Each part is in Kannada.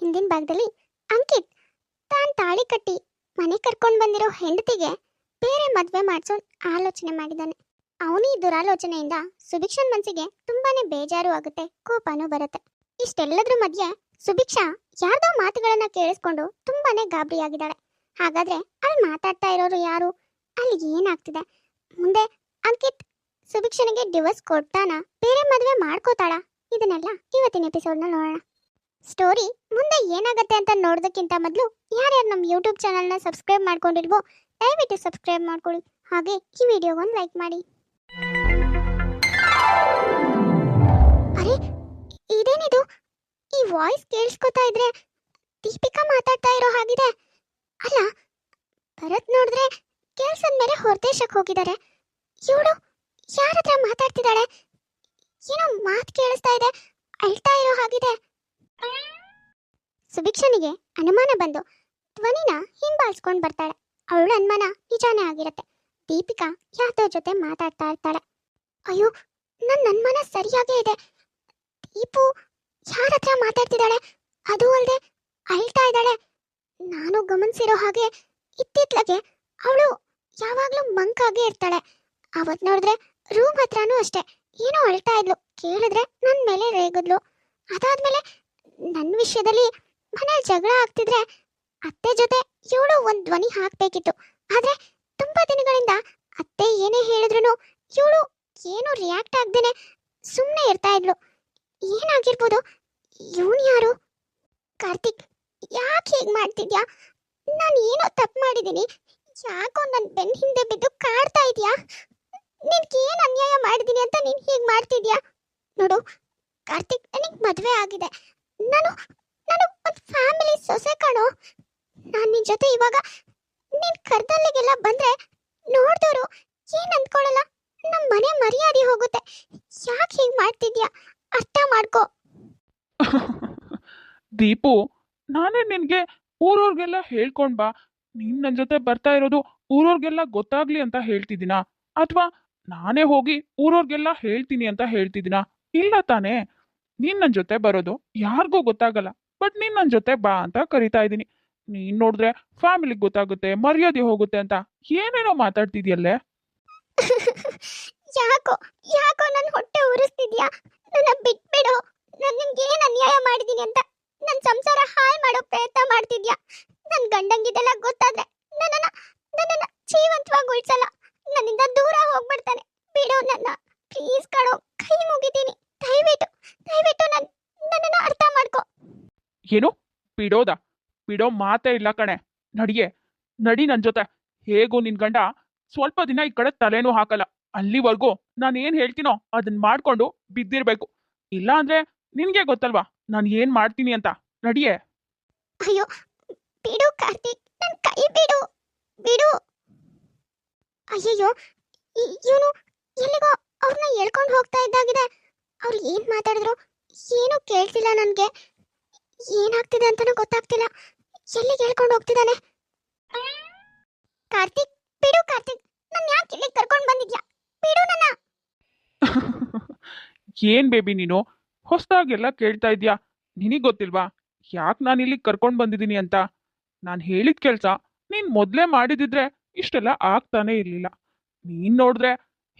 ಹಿಂದಿನ ಭಾಗದಲ್ಲಿ ಅಂಕಿತ್ ತಾನು ತಾಳಿ ಕಟ್ಟಿ ಮನೆ ಕರ್ಕೊಂಡು ಬಂದಿರೋ ಹೆಂಡತಿಗೆ ಬೇರೆ ಮದುವೆ ಮಾಡಿಸೋ ಆಲೋಚನೆ ಮಾಡಿದ್ದಾನೆ ಅವನು ದುರಾಲೋಚನೆಯಿಂದ ಸುಭಿಕ್ಷನ್ ಮನಸ್ಸಿಗೆ ತುಂಬಾನೇ ಬೇಜಾರು ಆಗುತ್ತೆ, ಕೋಪನೂ ಬರುತ್ತೆ. ಇಷ್ಟೆಲ್ಲದ್ರ ಮಧ್ಯೆ ಸುಭಿಕ್ಷಾ ಯಾರ್ದೋ ಮಾತುಗಳನ್ನ ಕೇಳಿಸ್ಕೊಂಡು ತುಂಬಾನೇ ಗಾಬರಿಯಾಗಿದ್ದಾಳೆ. ಹಾಗಾದ್ರೆ ಅಲ್ಲಿ ಮಾತಾಡ್ತಾ ಇರೋರು ಯಾರು? ಅಲ್ಲಿ ಏನಾಗ್ತಿದೆ? ಮುಂದೆ ಅಂಕಿತ್ ಸುಭಿಕ್ಷನಿಗೆ ಡಿವೋರ್ಸ್ ಕೊಡ್ತಾನ? ಬೇರೆ ಮದುವೆ ಮಾಡ್ಕೋತಾಳ? ಇದನ್ನೆಲ್ಲ ಇವತ್ತಿನ ಎಪಿಸೋಡ್ನ ನೋಡೋಣ. ಸ್ಟೋರಿ ಮುಂದೆ ಏನಾಗುತ್ತೆ ಅಂತ ನೋಡೋದಕ್ಕಿಂತ ಮೊದಲು ಯಾರ್ಯಾರು ನಮ್ಮ ಯೂಟ್ಯೂಬ್ ಚಾನಲ್ನ ಸಬ್ಸ್ಕ್ರೈಬ್ ಮಾಡ್ಕೊಂಡಿಲ್ವೋ ದಯವಿಟ್ಟು ಸಬ್ಸ್ಕ್ರೈಬ್ ಮಾಡ್ಕೊಳ್ಳಿ. ಹಾಗೆ ಈ ವಿಡಿಯೋಗೊಂದು ಲೈಕ್ ಮಾಡಿ. ಅರೆ, ಇದೇನಿದು? ಈ ವಾಯ್ಸ್ ಕೇಳಿಸ್ಕೊತಾ ಇದ್ರೆ ದೀಪಿಕಾ ಮಾತಾಡ್ತಾ ಇರೋ ಹಾಗಿದೆ. ಅಲ್ಲ, ಭರತ್ ನೋಡಿದ್ರೆ ಕೇಳಿಸದ ಮೇಲೆ ಹೊರದೇಶಕ್ಕೆ ಹೋಗಿದ್ದಾರೆ. ಇವಳು ಯಾರ ಹತ್ರ ಮಾತಾಡ್ತಿದ್ದಾಳೆ? ಏನೋ ಮಾತು ಕೇಳಿಸ್ತಾ ಇದೆ, ಅಳ್ತಾ ಇರೋ ಹಾಗಿದೆ. ಸುಭಿಕ್ಷನಿಗೆ ಅನುಮಾನ ಬಂದು ಧ್ವನಿನ ಹಿಂಬಾಲಿಸ್ಕೊಂಡು ಬರ್ತಾಳೆ. ಅವಳ ಅನುಮಾನ ನಿಜಾನೇ ಆಗಿರತ್ತೆ. ದೀಪಿಕಾ ಯಾತೋ ಜೊತೆ ಮಾತಾಡ್ತಾ ಇರ್ತಾಳೆ. ಅಯ್ಯೋ ನನ್ನ ಅನುಮಾನ ಸರಿಯಾಗೇ ಇದೆ. ದೀಪು ಯಾರ ಹತ್ರ ಮಾತಾಡ್ತಿದ್ದಾಳೆ? ಅದು ಅಲ್ಲದೆ ಅಳ್ತಾ ಇದ್ದಾಳೆ. ನಾನು ಗಮನಿಸಿರೋ ಹಾಗೆ ಇತ್ತಿತ್ಲಗೆ ಅವಳು ಯಾವಾಗಲೂ ಮಂಕಾಗೆ ಇರ್ತಾಳೆ. ಅವತ್ ನೋಡಿದ್ರೆ ರೂಮ್ ಹತ್ರನೂ ಅಷ್ಟೇ. ಏನೋ ಅಳ್ತಾ ಇದ್ಲು. ಕೇಳಿದ್ರೆ ನನ್ನ ಮೇಲೆ ರೇಗಿದ್ಲು. ಅದಾದ್ಮೇಲೆ ನನ್ನ ವಿಷಯದಲ್ಲಿ ಮನೇಲಿ ಜಗಳ ಆಗ್ತಿದ್ರೆ ಅತ್ತೆ ಜೊತೆ ಇವಳು ಒಂದ್ ಧ್ವನಿ ಹಾಕ್ಬೇಕಿತ್ತು. ಆದ್ರೆ ತುಂಬಾ ದಿನಗಳಿಂದ ಅತ್ತೆ ಏನೇ ಹೇಳಿದ್ರು ಇವಳು ಏನು ರಿಯಾಕ್ಟ್ ಆಗ್ದೇನೆ ಸುಮ್ಮನೆ ಇರ್ತಾ ಇದ್ಲು. ಏನಾಗಿರ್ಬೋದು? ಇವನು ಯಾರು? ಕಾರ್ತಿಕ್, ಯಾಕೆ ಹೀಗೆ ಮಾಡ್ತಿದ್ಯಾ? ನಾನು ಏನೋ ತಪ್ಪು ಮಾಡಿದ್ದೀನಿ ಯಾಕೋ ನನ್ನ ಬೆನ್ನ ಹಿಂದೆ ಬಿದ್ದು ಕಾಡ್ತಾ ಇದೆಯಾ? ನಿನ್ಗೆ ಏನು ಅನ್ಯಾಯ ಮಾಡಿದ್ದೀನಿ ಅಂತ ನೀನು ಹೀಗೆ ಮಾಡ್ತಿದ್ಯಾ? ನೋಡು, ಕಾರ್ತಿಕ್, ನನಗೆ ಮದುವೆ ಆಗಿದೆ. ನಾನು ನಾನು ಒಂದು ಫ್ಯಾಮಿಲಿ ಸೊಸೆ ಕಣೋ. ನಾನು ನಿನ್ನ ಜೊತೆ ಇವಾಗ ನಿನ್ ಕರ್ದಲ್ಲಿಗೆಲ್ಲ ಬಂದ್ರೆ ನೋಡಿದವರು ಏನ್ ಅಂದ್ಕೊಳ್ಳಲ್ಲ ನಮ್ಮ ಮನೆ ಮರ್ಯಾದೆ ಹೋಗುತ್ತೆ. ಯಾಕೆ ಹೀಗೆ ಮಾಡ್ತಿದ್ಯಾ? ಅರ್ಥ ಮಾಡ್ಕೋ. ದೀಪು, ನಾನೇ ನಿನಗೆ ಊರವ್ರಿಗೆಲ್ಲ ಹೇಳ್ಕೊಂಡ್ ಬಾ. ನೀನ್ ನನ್ ಜೊತೆ ಬರ್ತಾ ಇರೋದು ಊರವ್ರಿಗೆಲ್ಲ ಗೊತ್ತಾಗ್ಲಿ ಅಂತ ಹೇಳ್ತಿದ್ದೀನಾ? ಅಥವಾ ನಾನೇ ಹೋಗಿ ಊರವ್ರಿಗೆಲ್ಲ ಹೇಳ್ತೀನಿ ಅಂತ ಹೇಳ್ತಿದ್ದೀನಾ? ಇಲ್ಲ ತಾನೇ. ನೀನ್ ಜೊತೆ ಬರೋದು ಯಾರಿಗೂ ಗೊತ್ತಾಗಲ್ಲ ಬಟ್ ನೀನ್ ಜೊತೆ ಬಾ ಅಂತ ಕರಿತಾ ಇದ್ದೀನಿ. ನೀನ್ ನೋಡಿದ್ರೆ ಫ್ಯಾಮಿಲಿಗೆ ಗೊತ್ತಾಗುತ್ತೆ, ಮರ್ಯಾದೆ ಹೋಗುತ್ತೆ ಅಂತ ಏನೇನೋ ಮಾತಾಡ್ತಿದ್ಯಲ್ಲೇ? ಯಾಕೋ ಯಾಕೋ ನನ್ನ ಹೊಟ್ಟೆ ಉರಿಸ್ತಿದ್ಯಾ? ನನ್ನ ಬಿಟ್ಬಿಡು, ನಾನು ನಿಮ್ಗೆ ಏನು ಅನ್ಯಾಯ ಮಾಡಿದ್ದೀನಿ ಅಂತ? ನನ್ನ ಸಂಸಾರ ಹಾಳು ಮಾಡೋ ಪ್ರಯತ್ನ ಮಾಡ್ತಿದ್ಯಾ? ನನ್ನ ಗಂಡಂಗಿದೆಲ್ಲ ಗೊತ್ತಾದ್ರೆ ನನ್ನನ್ನ ನನ್ನನ್ನ ಜೀವಂತವಾಗಿ ಉಳಿಸಲ್ಲ ನನ್ನಿಂದ ದೂರ ಹೋಗ್ಬಿಡ್ತಾನೆ. ಬಿಡು ನನ್ನ ಪ್ಲೀಸ್ ಕಣೋ, ಕೈ ಮುಗಿತೀನಿ. ದಯವಿಟ್ಟು ದಯವಿಟ್ಟು ನನ್ನ ನನ್ನನ್ನ ಅರ್ಥ ಮಾಡ್ಕೋ ಏನು? ಬಿಡೋದ? ಬಿಡೋ ಮಾತೇ ಇಲ್ಲ ಕಣೆ. ನಡಿಯೆ, ನಡಿ ನನ್ನ ಜೊತೆ. ಹೇಗೂ ನಿನ್ ಗಂಡ ಸ್ವಲ್ಪ ದಿನ ಈ ಕಡೆ ತಲೆನೂ ಹಾಕಲ್ಲ. ಅಲ್ಲಿವರೆಗೂ ನಾನು ಏನ್ ಹೇಳ್ತೀನೋ ಅದನ್ನ ಮಾಡ್ಕೊಂಡು ಬಿದ್ದಿರ್ಬೇಕು. ಇಲ್ಲ ಅಂದ್ರೆ ನಿನ್ಗೆ ಗೊತ್ತಲ್ವಾ? ನಾನು ಏನ್ ಮಾಡ್ತೀನಿ ಅಂತ? ನಡಿಯೇ. ಅಯ್ಯೋ, ಬಿಡು ಕಾರ್ತಿಕ್. ನನ್ನ ಕೈ ಬಿಡು. ಬಿಡು. ಅಯ್ಯಯ್ಯೋ ಇವನು ಎಲ್ಲಿಗೋ ಅವ್ರನ್ನ ಹೇಳ್ಕೊಂಡು ಹೋಗ್ತಾ ಇದ್ದಾಗಿದೆ. ಅವ್ರು ಏನ್ ಮಾತಾಡಿದ್ರು? ಏನು ಕೇಳ್ತಿಲ್ಲ ನನಗೆ. ಏನಾಗ್ತಿದೆ ಅಂತಾನೂ ಗೊತ್ತಾಗ್ತಿಲ್ಲ. ಎಲ್ಲಿಗೆ ಹೇಳ್ಕೊಂಡು ಹೋಗ್ತಿದ್ದಾನೆ? ಕಾರ್ತಿಕ್, ಬಿಡು ಕಾರ್ತಿಕ್. ನಾನು ಯಾಕೆ ಇಲ್ಲಿ ಕರ್ಕೊಂಡು ಬಂದಿದ್ಯಾ? ಬಿಡು ನನ್ನ. ಏನ್ ಬೇಬಿ ನೀನು? ಹೊಸದಾಗೆಲ್ಲ ಕೇಳ್ತಾ ಇದ್ಯಾ? ನಿನಗ್ ಗೊತ್ತಿಲ್ವಾ? ಯಾಕೆ ನಾನು ಇಲ್ಲಿಗೆ ಕರ್ಕೊಂಡು ಬಂದಿದ್ದೀನಿ ಅಂತ? ನಾನು ಹೇಳಿದ ಕೆಲಸ ನೀನ್ ಮೊದಲೇ ಮಾಡಿದಿದ್ರೆ ಇಷ್ಟೆಲ್ಲ ಆಗ್ತಾನೆ ಇರಲಿಲ್ಲ. ನೀನ್ ನೋಡಿದ್ರೆ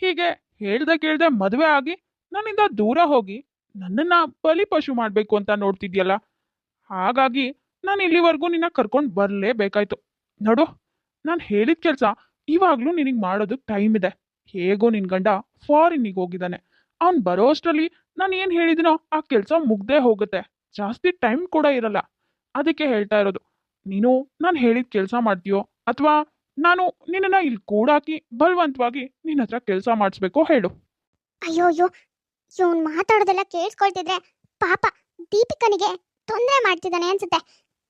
ಹೀಗೆ ಹೇಳ್ದೆ ಕೇಳ್ದೆ ಮದುವೆ ಆಗಿ ನನ್ನಿಂದ ದೂರ ಹೋಗಿ ನನ್ನನ್ನ ಬಲಿ ಪಶು ಮಾಡಬೇಕು ಅಂತ ನೋಡ್ತಿದ್ಯಲ್ಲ? ಹಾಗಾಗಿ ನಾನು ಇಲ್ಲಿವರೆಗೂ ನಿನ್ನ ಕರ್ಕೊಂಡು ಬರಲೇಬೇಕಾಯ್ತು. ನೋಡು, ನಾನು ಹೇಳಿದ ಕೆಲಸ ಇವಾಗಲೂ ನಿನಗೆ ಮಾಡೋದಕ್ಕೆ ಟೈಮ್ ಇದೆ. ಹೇಗೋ ನಿನ್ ಗಂಡ ಫಾರಿನ್ನಿಗೆ ಹೋಗಿದ್ದಾನೆ. ಅವ್ನು ಬರೋ ಅಷ್ಟರಲ್ಲಿ ನಾನು ಏನು ಹೇಳಿದಿನೋ ಆ ಕೆಲಸ ಮುಗ್ದೇ ಹೋಗುತ್ತೆ. ಜಾಸ್ತಿ ಟೈಮ್ ಕೂಡ ಇರಲ್ಲ. ಅದಕ್ಕೆ ಹೇಳ್ತಾ ಇರೋದು, ನೀನು ನಾನು ಹೇಳಿದ ಕೆಲಸ ಮಾಡ್ತೀಯೋ ಅಥವಾ ನಾನು ನಿನ್ನನ್ನ ಇಲ್ಲಿ ಕೂಡಾಕಿ ಬಲವಂತವಾಗಿ ನಿನ್ನ ಹತ್ರ ಕೆಲಸ ಮಾಡಿಸ್ಬೇಕೋ ಹೇಳು. ಅಯ್ಯೋ ಅಯ್ಯೋ ಇವನ್ ಮಾತಾಡೋದೆಲ್ಲ ಕೇಳಿಸ್ಕೊಳ್ತಿದ್ರೆ ಪಾಪ ದೀಪಿಕನಿಗೆ ತೊಂದರೆ ಮಾಡ್ತಿದ್ದಾನೆ ಅನ್ಸುತ್ತೆ.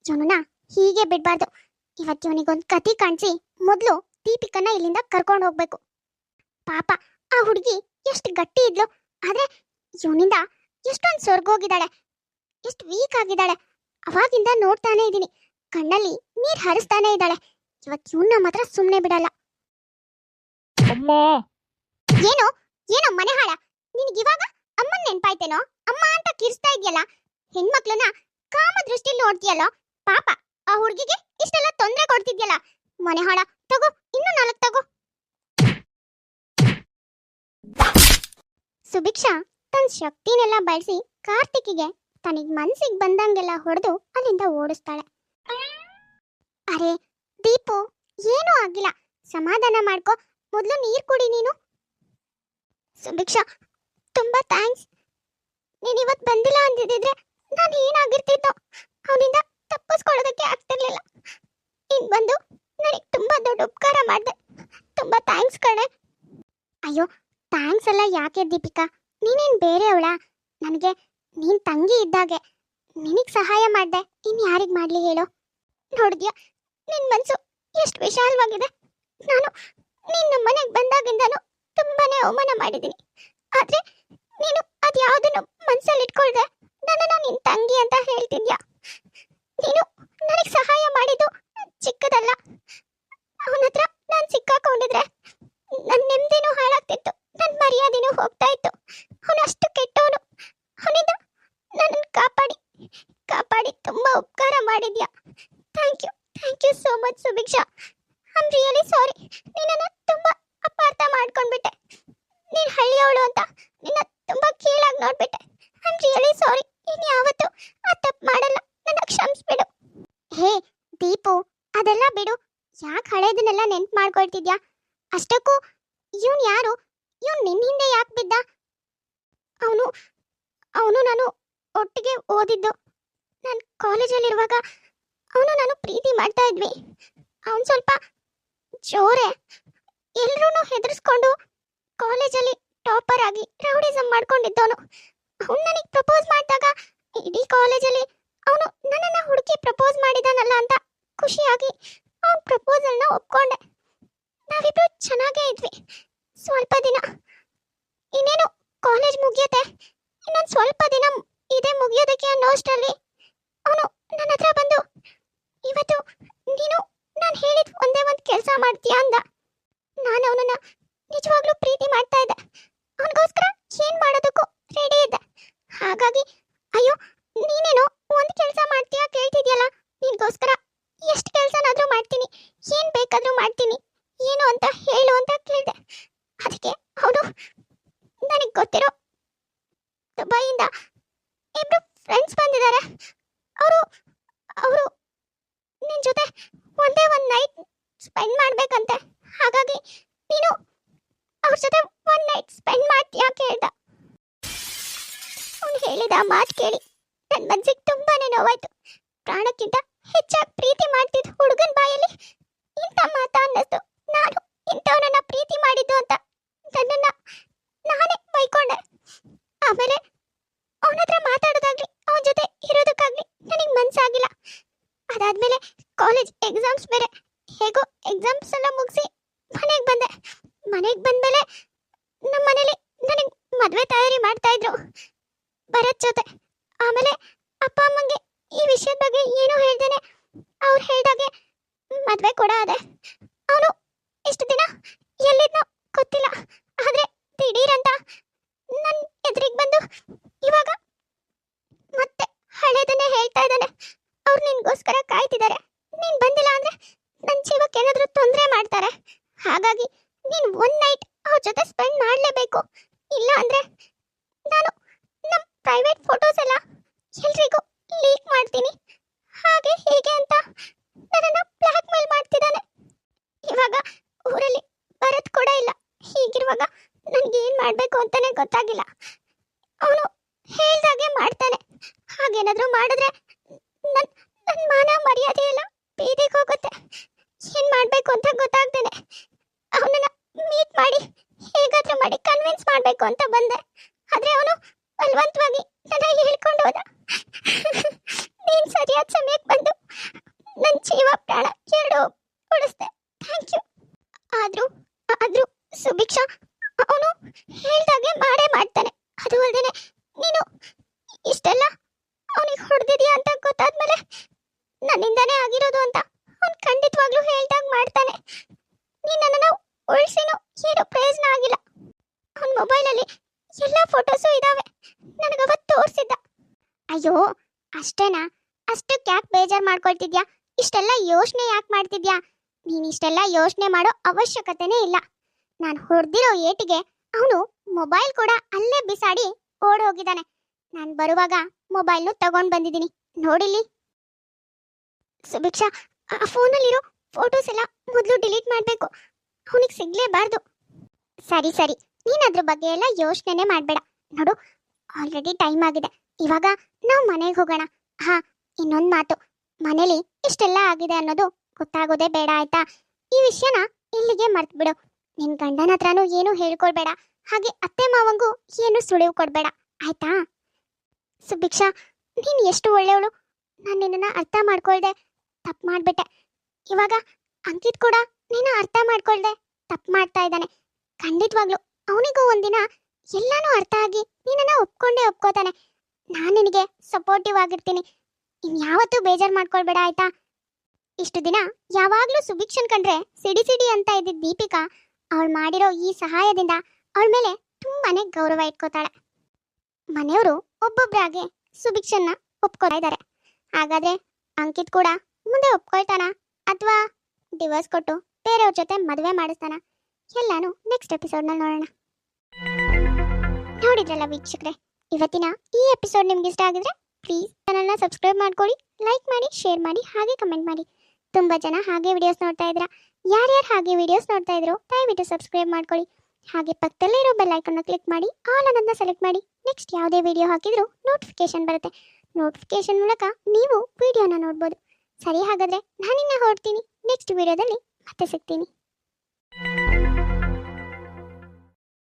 ಇವನನ್ನ ಹೀಗೆ ಬಿಡಬಾರ್ದು. ಇವತ್ತು ಇವನಿಗೊಂದು ಕತಿ ಕಾಣಿಸಿ ಮೊದಲು ದೀಪಿಕನ್ನ ಇಲ್ಲಿಂದ ಕರ್ಕೊಂಡು ಹೋಗ್ಬೇಕು. ಪಾಪ ಆ ಹುಡುಗಿ ಎಷ್ಟು ಗಟ್ಟಿ ಇದ್ಲು. ಆದ್ರೆ ಇವನಿಂದ ಎಷ್ಟೊಂದು ಸ್ವರ್ಗೋಗಿದ್ದಾಳೆ ಎಷ್ಟು ವೀಕ್ ಆಗಿದ್ದಾಳೆ. ಅವಾಗಿಂದ ನೋಡ್ತಾನೆ ಇದ್ದೀನಿ. ಕಣ್ಣಲ್ಲಿ ನೀರ್ ಹರಿಸ್ತಾನೆ ಇದ್ದಾಳೆ. ಇವತ್ತು ಇವನ್ನ ಮಾತ್ರ ಸುಮ್ಮನೆ ಬಿಡಲ್ಲ. ಏನು? ಏನೋ ಮನೆ ಹಾಳ? ನಿನ್ಗಿವಾಗ ಇವಾಗ ಅಮ್ಮನ್ ನೆನ್ಪಾಯ್ತೇನೋ? ಅಮ್ಮ ಅಂತ ಕಿರ್ಸ್ತಾ ಇದೆಯಲ್ಲ? ಹೆಣ್ಮಕ್ಳನ್ನ ಕಾಮ ದೃಷ್ಟಿ ನೋಡ್ತೀಯಲ್ಲ? ಪಾಪ, ಆ ಹುಡುಗಿಗೆ ಇಷ್ಟೆಲ್ಲ ತೊಂದರೆ ಕೊಡ್ತಿದ್ಯಲ್ಲ. ಮನೆ ಹಾಳ, ತಗೋ, ಇನ್ನು ನಾಲ್ಕು ತಗೋ. ಸುಭಿಕ್ಷಾ ತನ್ನ ಶಕ್ತಿನೆಲ್ಲ ಬಳಸಿ ಕಾರ್ತಿಕಿಗೆ ತನಗೆ ಮನ್ಸಿಗೆ ಬಂದಂಗೆಲ್ಲ ಹೊಡೆದು ಅಲ್ಲಿಂದ ಓಡಿಸ್ತಾಳೆ. ಅರೆ, ದೀಪು, ಏನೂ ಆಗಿಲ್ಲ. ಸಮಾಧಾನ ಮಾಡ್ಕೋ, ಮೊದಲು ನೀರು ಕುಡಿ ನೀನು. ಸುಭಿಕ್ಷಾ, ತುಂಬಾ ಥ್ಯಾಂಕ್ಸ್ ನೀನು ಇವತ್ತು ಬಂದಿಲ್ಲ ಅಂದಿದ್ರೆ ನಾನು ಏನಾಗಿರ್ತಿದ್ದೋ ಅವನಿಂದ ತಪ್ಪಿಸ್ಕೊಳ್ಳೋದಕ್ಕೆ ಆಗ್ತಿರ್ಲಿಲ್ಲ. ನೀನು ಬಂದು ನನಗೆ ತುಂಬಾ ದೊಡ್ಡ ಉಪಕಾರ ಮಾಡಿದೆ. ತುಂಬಾ ಥ್ಯಾಂಕ್ಸ್ ಕಣೆ. ಅಯ್ಯೋ ಥ್ಯಾಂಕ್ಸ್ ಎಲ್ಲ ಯಾಕೆ ದೀಪಿಕಾ? ನೀನೇನು ಬೇರೆಯವಳ ನನಗೆ ನೀನ್ ತಂಗಿ ಇದ್ದಾಗೆ. ನಿನಗೆ ಸಹಾಯ ಮಾಡಿದೆ. ಇನ್ ಯಾರಿಗೆ ಮಾಡ್ಲಿ ಹೇಳು? ನೋಡಿದ್ಯಾ, ನಿನ್ ಮನ್ಸು ಎಷ್ಟು ವಿಶಾಲವಾಗಿದೆ. ನಾನು ನಿನ್ನ ಮನೆಗೆ ಬಂದಾಗಿಂದನೂ ತುಂಬಾನೇ ಅವಮಾನ ಮಾಡಿದ್ದೀನಿ. ಆದ್ರೆ ನೀನು ಅದ್ಯಾವುದನ್ನು ಮನ್ಸಲ್ಲಿ ಇಟ್ಕೊಳ್ದೆ ಅಂತ ಹೇಳ್ತಿದ್ಯಾ? ನೀನು ನನಗೆ ಸಹಾಯ ಮಾಡಿದ್ದು ಚಿಕ್ಕದಲ್ಲ. ಅವನ ಹತ್ರ ನಾನು ಸಿಕ್ಕಾಕೊಂಡಿದ್ರೆ ನನ್ನ ನೆಮ್ಮದಿನೂ ಹಾಳಾಗ್ತಿತ್ತು ನನ್ನ ಮರ್ಯಾದೆನೂ ಹೋಗ್ತಾ ಇತ್ತು. ಅವನು ಅಷ್ಟು ಕೆಟ್ಟವನು. ಅವನಿಂದ ನನ್ನನ್ನು ಕಾಪಾಡಿ ಕಾಪಾಡಿ ತುಂಬಾ ಉಪಕಾರ ಮಾಡಿದ್ಯಾ. Thank you thank you so much Subhiksha. I am really sorry ನಿನ್ನನ್ನು ತುಂಬಾ ಅಪಾರ್ಥ ಮಾಡ್ಕೊಂಡ್ಬಿಟ್ಟೆ. ನೀನು ಹಳ್ಳಿಯವಳು ಅಂತ ನಿನ್ನ ತುಂಬಾ ಕೀಳಾಗಿ ನೋಡ್ಬಿಟ್ಟೆ. ಐ ಆಮ್ ರಿಯಲಿ ಸಾರಿ ಇನ್ನು ಯಾವತ್ತು ಆ ತಪ್ಪು ಮಾಡಲ್ಲ. ನನ್ನ ಕ್ಷಮಿಸ್ಬಿಡು ಹೇ, ದೀಪು, ಅದೆಲ್ಲ ಬಿಡು. ಯಾಕೆ ಹಳೇದನ್ನೆಲ್ಲ ನೆನ್ಪು ಮಾಡ್ಕೊಳ್ತಿದ್ಯಾ? ಅಷ್ಟಕ್ಕೂ ಇವನ್ ಯಾರು? ಇವನ್ ನಿನ್ನ ಹಿಂದೆ ಯಾಕೆ ಬಿದ್ದ? ಅವನು ಅವನು ನಾನು ಒಟ್ಟಿಗೆ ಓದಿದ್ದು. ನಾನು ಕಾಲೇಜಲ್ಲಿರುವಾಗ ಅವನು ನಾನು ಪ್ರೀತಿ ಮಾಡ್ತಾ ಇದ್ವಿ. ಅವನು ಸ್ವಲ್ಪ ಜೋರೆ. ಎಲ್ಲರೂ ಹೆದರ್ಸ್ಕೊಂಡು ಕಾಲೇಜಲ್ಲಿ ಟಾಪರ್ ಆಗಿ ರೌಡಿಸಮ್ ಮಾಡ್ಕೊಂಡಿದ್ದವನು. ಅವನು ನನಗೆ ಪ್ರಪೋಸ್ ಮಾಡಿದಾಗ ಇಡೀ ಕಾಲೇಜಲ್ಲಿ ಅವನು ನನ್ನನ್ನು ಹುಡುಕಿ ಪ್ರಪೋಸ್ ಮಾಡಿದಾನಲ್ಲ ಅಂತ ಖುಷಿಯಾಗಿ ಅವನ ಪ್ರಪೋಸಲ್ನ ಒಪ್ಕೊಂಡೆ. ನಾವಿಬ್ರು ಚೆನ್ನಾಗೇ ಇದ್ವಿ. ಸ್ವಲ್ಪ ದಿನ. ಇನ್ನೇನು ಕಾಲೇಜ್ ಮುಗಿಯುತ್ತೆ ಇನ್ನೊಂದು ಸ್ವಲ್ಪ ದಿನ ಇದೆ ಮುಗಿಯೋದಕ್ಕೆ ಅನ್ನೋ ಅಷ್ಟರಲ್ಲಿ ಅವನು ನನ್ನ ಹತ್ರ ಬಂದು, ಇವತ್ತು ನೀನು ನಾನು ಹೇಳಿದ ಒಂದೇ ಒಂದು ಕೆಲಸ ಮಾಡ್ತೀಯಾ ಅಂದ. ನಾನು ಅವನನ್ನ ನಿಜವಾಗ್ಲೂ ಪ್ರೀತಿ ಮಾಡ್ತಾ ಇದ್ದೆ. ಅವನಿಗೋಸ್ಕರ ಏನು ಮಾಡೋದಕ್ಕೂ ರೆಡಿ ಇದ್ದೆ ಹಾಗಾಗಿ ಅಯ್ಯೋ ನೀನೇನೋ ಒಂದು ಕೆಲಸ ಮಾಡ್ತೀಯಾ ಕೇಳ್ತಿದ್ಯಲ್ಲ ನಿನ್ಗೋಸ್ಕರ ಎಷ್ಟು ಕೆಲಸನಾದ್ರೂ ಮಾಡ್ತೀನಿ ಏನ್ ಬೇಕಾದ್ರೂ ಮಾಡ್ತೀನಿ ಏನು ಅಂತ ಹೇಳು ಅಂತ ಕೇಳಿದೆ ಅದಕ್ಕೆ ಅವನು ನನಗೆ ಗೊತ್ತಿರೋ ದುಬೈಯಿಂದ ಇಬ್ರು ಫ್ರೆಂಡ್ಸ್ ಬಂದಿದ್ದಾರೆ ಅವರು ಅವರು ನಿನ್ ಜೊತೆ ಒಂದೇ ಒಂದು ನೈಟ್ ಸ್ಪೆಂಡ್ ಮಾಡ್ಬೇಕಂತೆ. ಹಾಗಾಗಿ ನೀನು ಅವ್ರ ಜೊತೆ ಒಂದು ನೈಟ್ ಸ್ಪೆಂಡ್ ಮಾಡ್ತೀಯಾ ಕೇಳ್ದ. ಅವ್ನು ಹೇಳಿದ ಮಾತು ಕೇಳಿ ನನ್ನ ಮನ್ಸಿಗೆ ತುಂಬಾನೇ ನೋವಾಯ್ತು. ಪ್ರಾಣಕ್ಕಿಂತ ಹೆಚ್ಚಾಗಿ ಪ್ರೀತಿ ಮಾಡ್ತಿದ್ದ ಹುಡುಗನ ಬಾಯಲ್ಲಿ ಇಂಥ ಮಾತ ಅನ್ನಿಸ್ತು ನಾನು ಇಂಥವನನ್ನ ಪ್ರೀತಿ ಮಾಡಿದ್ದು ಅಂತ ನನ್ನನ್ನ ನಾನೇ ಬೈಕೊಂಡೆ ಆಮೇಲೆ ಅವನ ಹತ್ರ ಮಾತಾಡೋದಾಗ್ಲಿ ಅವನ ಜೊತೆ ಇರೋದಕ್ಕಾಗ್ಲಿ ನನಗೆ ಮನ್ಸಾಗಿಲ್ಲ ಅದಾದ್ಮೇಲೆ ಕಾಲೇಜ್ ಎಕ್ಸಾಮ್ಸ್ ಬೇರೆ. ಹೇಗೋ ಎಕ್ಸಾಮ್ಸ್ ಎಲ್ಲ ಮುಗಿಸಿ ಮನೆಗೆ ಬಂದೆ. ಮನೆಗೆ ಬಂದ್ಮೇಲೆ ನಮ್ಮ ಮನೇಲಿ ನನಗೆ ಮದುವೆ ತಯಾರಿ ಮಾಡ್ತಾ ಇದ್ರು. ಭರತ್ ಜೊತೆ. ಆಮೇಲೆ ಅಪ್ಪ ಅಮ್ಮಂಗೆ ಈ ವಿಷಯದ ಬಗ್ಗೆ ಏನು ಹೇಳ್ದೇನೆ. ಅವ್ರು ಹೇಳ್ದಾಗೆ ಮದುವೆ ಕೂಡ ಅದೇ ಅವನು ಇಷ್ಟು ದಿನ ಎಲ್ಲಿದ್ನೋ ಗೊತ್ತಿಲ್ಲ ಆದ್ರೆ ದಿಢೀರಂತ ನನ್ನ ಎದುರಿಗೆ ಬಂದು ಇವಾಗ ಮತ್ತೆ ಹಳೇದನ್ನೇ ಹೇಳ್ತಾ ಇದ್ದಾನೆ ಅವ್ರು ನಿನ್ಗೋಸ್ಕರ ಕಾಯ್ತಿದ್ದಾರೆ ನೀನ್ ಬಂದಿಲ್ಲ ಅಂದ್ರೆ ನನ್ನ ಜೀವಕ್ಕೆ ಏನಾದ್ರೂ ತೊಂದರೆ ಮಾಡ್ತಾರೆ ಹಾಗಾಗಿ ನೀನ್ ಒನ್ ನೈಟ್ ಅವ್ರ ಜೊತೆ ಸ್ಪೆಂಡ್ ಮಾಡಲೇಬೇಕು ಇಲ್ಲ ನಾನು ನಮ್ಮ ಪ್ರೈವೇಟ್ ಫೋಟೋಸ್ ಎಲ್ಲ ಎಲ್ರಿಗೂ ಲೀಕ್ ಮಾಡ್ತೀನಿ. ಹಾಗೆ ಹೀಗೆ ಅಂತ ನನ್ನನ್ನು ಬ್ಲ್ಯಾಕ್ ಮೇಲ್ ಮಾಡ್ತಿದ್ದಾನೆ. ಇವಾಗ ಊರಲ್ಲಿ ಬರತ್ ಕೂಡ ಇಲ್ಲ. ಹೀಗಿರುವಾಗ ನನ್ಗೆ ಏನ್ ಮಾಡ್ಬೇಕು ಅಂತಾನೆ ಗೊತ್ತಾಗಿಲ್ಲ. ಅವನು ಹೇಳ್ದಾಗೆ ಮಾಡ್ತಾನೆ. ಹಾಗೇನಾದ್ರೂ ಮಾಡಿದ್ರೆ ನನ್ನ ನನ್ನ ಮಾನ ಮರ್ಯಾದೆ ಎಲ್ಲ ಬೀದಿಗೆ ಹೋಗುತ್ತೆ ಏನ್ ಮಾಡ್ಬೇಕು ಅಂತ ಗೊತ್ತಾಗ್ದೇನೆ ಅವನನ್ನ ಮೀಟ್ ಮಾಡಿ ಹೇಗಾದ್ರೂ ಮಾಡಿ ಕನ್ವಿನ್ಸ್ ಮಾಡ್ಬೇಕು ಅಂತ ಬಂದೆ ಆದ್ರೆ ಅವನು ಬಲವಂತವಾಗಿ ನನ್ನ ಹೇಳ್ಕೊಂಡು ಹೋದ ನೀನ್ ಸರಿಯಾದ ಸಮಯಕ್ಕೆ ಬಂದು ನನ್ ಜೀವ ಪ್ರಾಣ ಎರಡು ಉಳಿಸ್ದೆ ಥ್ಯಾಂಕ್ ಯು ಆದ್ರೂ ಆದ್ರೂ ಸುಭಿಕ್ಷಾ ಅವನು ಹೇಳ್ದಾಗೆ ಮಾಡೇ ಮಾಡ್ತಾನೆ ಅದು ಅಲ್ಲದೆ ನೀನು ಇಷ್ಟೆಲ್ಲ ಅವನಿಗೆ ಹೊಡೆದಿದ್ಯಾ ಅಂತ ಗೊತ್ತಾದ್ಮೇಲೆ ನನ್ನಿಂದಾನೇ ಆಗಿರೋದು ಅಂತ ಅವ್ನು ಖಂಡಿತವಾಗ್ಲೂ ಹೇಳ್ದಾಗ ಮಾಡ್ತಾನೆ ನೀನ್ ನನ್ನನ್ನು ಉಳಿಸಿನೂ ಏನೂ ಪ್ರಯೋಜನ ಆಗಿಲ್ಲ ಅವನ ಮೊಬೈಲಲ್ಲಿ ಎಲ್ಲ ಫೋಟೋಸು ಇದಾವೆ ನನಗವತ್ತು ತೋರಿಸಿದ್ದ ಅಯ್ಯೋ ಅಷ್ಟೇನಾ ಅಷ್ಟಕ್ಕೆ ಯಾಕೆ ಬೇಜಾರು ಮಾಡ್ಕೊಳ್ತಿದ್ಯಾ ಇಷ್ಟೆಲ್ಲ ಯೋಚನೆ ಯಾಕೆ ಮಾಡ್ತಿದ್ಯಾ? ನೀನು ಇಷ್ಟೆಲ್ಲ ಯೋಚನೆ ಮಾಡೋ ಅವಶ್ಯಕತೆನೇ ಇಲ್ಲ. ನಾನು ಹೊಡೆದಿರೋ ಏಟಿಗೆ ಅವನು ಮೊಬೈಲ್ ಕೂಡ ಅಲ್ಲೇ ಬಿಸಾಡಿ ಓಡ್ ಹೋಗಿದ್ದಾನೆ ನಾನು ಬರುವಾಗ ಮೊಬೈಲ್ನು ತಗೊಂಡ್ ಬಂದಿದ್ದೀನಿ ನೋಡಿಲ್ಲಿ? ಸುಭಿಕ್ಷಾ, ಆ ಫೋನಲ್ಲಿರೋ ಫೋಟೋಸ್ ಎಲ್ಲ ಮೊದಲು ಡಿಲೀಟ್ ಮಾಡಬೇಕು. ಅವನಿಗೆ ಸಿಗ್ಲೇಬಾರ್ದು. ಸರಿ ಸರಿ. ನೀನು ಅದ್ರ ಬಗ್ಗೆ ಎಲ್ಲ ಯೋಚನೆನೇ ಮಾಡಬೇಡ. ನೋಡು, ಆಲ್ರೆಡಿ ಟೈಮ್ ಆಗಿದೆ. ಇವಾಗ ನಾವು ಮನೆಗೆ ಹೋಗೋಣ. ಹಾ, ಇನ್ನೊಂದು ಮಾತು. ಮನೇಲಿ ಇಷ್ಟೆಲ್ಲ ಆಗಿದೆ ಅನ್ನೋದು ಗೊತ್ತಾಗೋದೇ ಬೇಡ ಆಯ್ತಾ? ಈ ವಿಷಯನ ಇಲ್ಲಿಗೆ ಮರ್ತ್ಬಿಡು. ನಿನ್ ಗಂಡನ ಹತ್ರನೂ ಏನು ಹೇಳ್ಕೊಳ್ಬೇಡ. ಹಾಗೆ ಅತ್ತೆ ಮಾವಂಗೂ ಏನು ಸುಳಿವು ಕೊಡ್ಬೇಡ. ಆಯ್ತಾ? ಸುಭಿಕ್ಷಾ, ನೀನ್ ಎಷ್ಟು ಒಳ್ಳೆಯವಳು? ನಾನು ನಿನ್ನನ್ನ ಅರ್ಥ ಮಾಡ್ಕೊಳ್ದೆ. ತಪ್ಪು ಮಾಡ್ಬಿಟ್ಟೆ. ಇವಾಗ ಅಂಕಿತ್ ಕೂಡ ನೀನು ಅರ್ಥ ಮಾಡ್ಕೊಳ್ದೆ. ತಪ್ಪು ಮಾಡ್ತಾ ಇದ್ದಾನೆ. ಖಂಡಿತವಾಗ್ಲು ಅವನಿಗೂ ಒಂದಿನ ಎಲ್ಲಾನು ಅರ್ಥ ಆಗಿ ನೀನನ್ನ ಒಪ್ಕೊಂಡೇ ಒಪ್ಕೋತಾನೆ. ನಾನು ನಿನಗೆ ಸಪೋರ್ಟಿವ್ ಆಗಿರ್ತೀನಿ. ಇನ್ಯಾವತ್ತೂ ಬೇಜಾರು ಮಾಡ್ಕೊಳ್ಬೇಡ, ಆಯ್ತಾ? ಇಷ್ಟು ದಿನ ಯಾವಾಗ್ಲೂ ಸುಭಿಕ್ಷನ್ ಕಂಡ್ರೆ ಸಿಡಿ ಸಿಡಿ ಅಂತ ಇದ್ದಿದ್ದ ದೀಪಿಕಾ ಅವಳು ಮಾಡಿರೋ ಈ ಸಹಾಯದಿಂದ ಅವಳ ಮೇಲೆ ತುಂಬಾನೇ ಗೌರವ ಇಟ್ಕೋತಾಳೆ. ಮನೆಯವರು ಒಬ್ಬೊಬ್ರಾಗೆ ಸುಭಿಕ್ಷನ್ನ ಒಪ್ಕೊತಾ ಇದ್ದಾರೆ ಹಾಗಾದ್ರೆ ಅಂಕಿತ್ ಕೂಡ ಮುಂದೆ ಒಪ್ಕೊಳ್ತಾನ? ಅಥವಾ ಡಿವೋರ್ಸ್ ಕೊಟ್ಟು ಬೇರೆಯವ್ರ ಜೊತೆ ಮದುವೆ ಮಾಡಿಸ್ತಾನ? ಎಲ್ಲಾನು ನೆಕ್ಸ್ಟ್ ಎಪಿಸೋಡ್ನಲ್ಲಿ ನೋಡೋಣ. ನೋಡಿದ್ರಲ್ಲ ವೀಕ್ಷಕರೇ, ಇವತ್ತಿನ ಈ ಎಪಿಸೋಡ್ ನಿಮ್ಗೆ ಇಷ್ಟ ಆಗಿದ್ರೆ ಪ್ಲೀಸ್ ಚಾನಲ್ನ ಸಬ್ಸ್ಕ್ರೈಬ್ ಮಾಡ್ಕೊಳ್ಳಿ ಲೈಕ್ ಮಾಡಿ ಶೇರ್ ಮಾಡಿ, ಹಾಗೆ ಕಮೆಂಟ್ ಮಾಡಿ. ತುಂಬ ಜನ ಹಾಗೆ ವಿಡಿಯೋಸ್ ನೋಡ್ತಾ ಇದ್ದೀರಾ. ಯಾರ್ಯಾರು ಹಾಗೆ ವಿಡಿಯೋಸ್ ನೋಡ್ತಾ ಇದ್ರು, ದಯವಿಟ್ಟು ಸಬ್ಸ್ಕ್ರೈಬ್ ಮಾಡ್ಕೊಳ್ಳಿ. ಹಾಗೆ ಪಕ್ಕದಲ್ಲೇ ಇರೋ ಬೆಲ್ ಐಕನ್ನ ಕ್ಲಿಕ್ ಮಾಡಿ ಆಲ್ ಅನ್ನೋದನ್ನ ಸೆಲೆಕ್ಟ್ ಮಾಡಿ. ನೆಕ್ಸ್ಟ್ ಯಾವುದೇ ವಿಡಿಯೋ ಹಾಕಿದ್ರು ನೋಟಿಫಿಕೇಶನ್ ಬರುತ್ತೆ. ನೋಟಿಫಿಕೇಶನ್ ಮೂಲಕ ನೀವು ವಿಡಿಯೋನ ನೋಡ್ಬೋದು. ಸರಿ ಹಾಗಾದರೆ ನಾನಿನ್ನ ಹೊರಡ್ತೀನಿ. ನೆಕ್ಸ್ಟ್ ವಿಡಿಯೋದಲ್ಲಿ ಮತ್ತೆ ಸಿಗ್ತೀನಿ.